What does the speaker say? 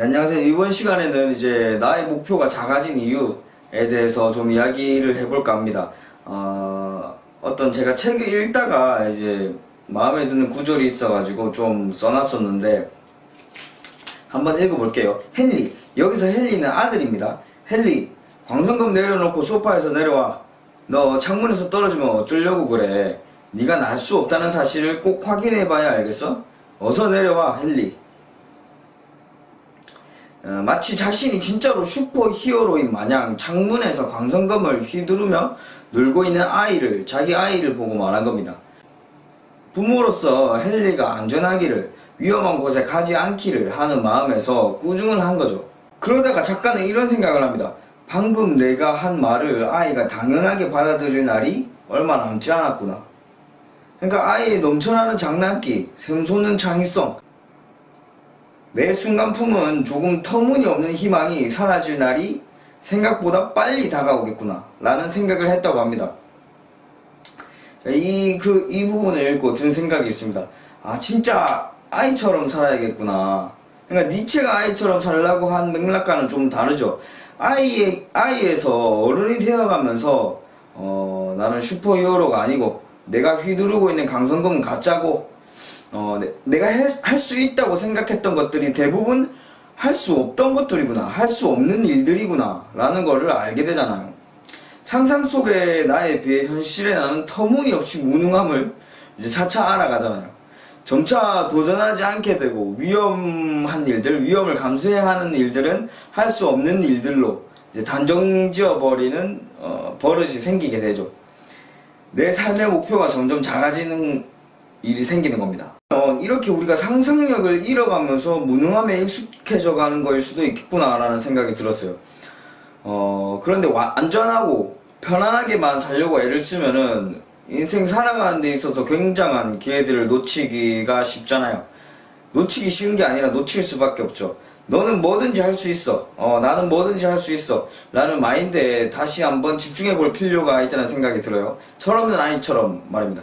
안녕하세요. 이번 시간에는 이제 나의 목표가 작아진 이유에 대해서 좀 이야기를 해볼까 합니다. 어, 어떤 제가 책을 읽다가 이제 마음에 드는 구절이 있어가지고 좀 써놨었는데 한번 읽어볼게요. 헨리. 여기서 헨리는 아들입니다. 헨리. 광선검 내려놓고 소파에서 내려와. 너 창문에서 떨어지면 어쩌려고 그래. 네가 날 수 없다는 사실을 꼭 확인해봐야 알겠어? 어서 내려와, 헨리. 어, 마치 자신이 진짜로 슈퍼 히어로인 마냥 창문에서 광선검을 휘두르며 놀고 있는 아이를 자기 아이를 보고 말한 겁니다. 부모로서 헨리가 안전하기를 위험한 곳에 가지 않기를 하는 마음에서 꾸중을 한 거죠. 그러다가 작가는 이런 생각을 합니다. 방금 내가 한 말을 아이가 당연하게 받아들일 날이 얼마 남지 않았구나. 그러니까 아이의 넘쳐나는 장난기, 샘솟는 창의성, 매 순간 품은 조금 터무니없는 희망이 사라질 날이 생각보다 빨리 다가오겠구나 라는 생각을 했다고 합니다. 자, 이, 그, 이 부분을 읽고 든 생각이 있습니다. 아, 진짜 아이처럼 살아야겠구나. 그러니까 니체가 아이처럼 살라고 한 맥락과는 좀 다르죠. 아이의, 아이에서 어른이 되어가면서, 어, 나는 슈퍼히어로가 아니고, 내가 휘두르고 있는 강성금은 가짜고, 어, 내, 가 할 수 있다고 생각했던 것들이 대부분 할 수 없던 것들이구나. 할 수 없는 일들이구나. 라는 거를 알게 되잖아요. 상상 속의 나에 비해 현실에 나는 터무니없이 무능함을 이제 차차 알아가잖아요. 점차 도전하지 않게 되고 위험한 일들, 위험을 감수해야 하는 일들은 할 수 없는 일들로 이제 단정 지어 버리는 어, 버릇이 생기게 되죠. 내 삶의 목표가 점점 작아지는 일이 생기는 겁니다. 어, 이렇게 우리가 상상력을 잃어가면서 무능함에 익숙해져 가는 거일 수도 있겠구나라는 생각이 들었어요. 어, 그런데 와- 안전하고 편안하게만 살려고 애를 쓰면은 인생 살아가는 데 있어서 굉장한 기회들을 놓치기가 쉽잖아요. 놓치기 쉬운 게 아니라 놓칠 수밖에 없죠. 너는 뭐든지 할 수 있어. 어, 나는 뭐든지 할 수 있어. 라는 마인드에 다시 한번 집중해 볼 필요가 있다는 생각이 들어요. 철없는 아이처럼 말입니다.